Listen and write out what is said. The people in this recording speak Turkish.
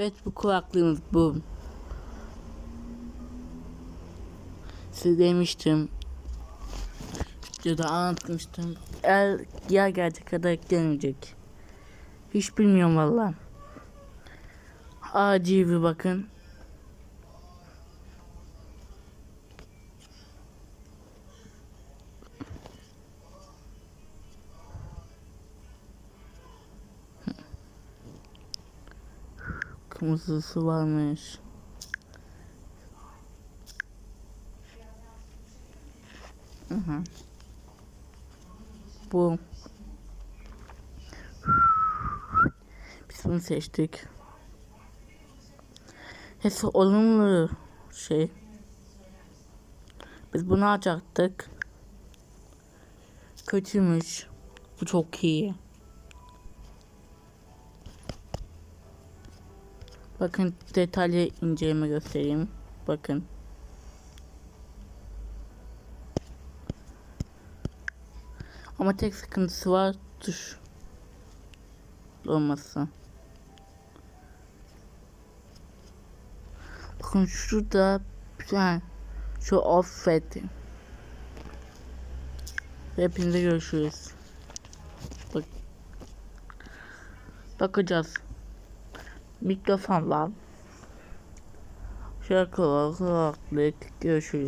Evet bu kulaklığımız bu. Size demiştim. Videoda anlatmıştım. El ya gerçek kadar gelmeyecek. Hiç bilmiyorum valla. Acil bir bakın. Kırmızısı varmış. Hı. Bu. Biz bunu seçtik. Hepsi olumlu şey. Biz bunu alacaktık. Kötüymüş. Bu çok iyi. Bakın detaylı inceleme göstereyim. Bakın. Ama tek sıkıntısı var tuş olması. Bakın şurada yani şu affet. Hepinize görüşürüz. Bak. Bakacağız. Mikrofonla. Şarkılar, kulaklık. Görüşürüz.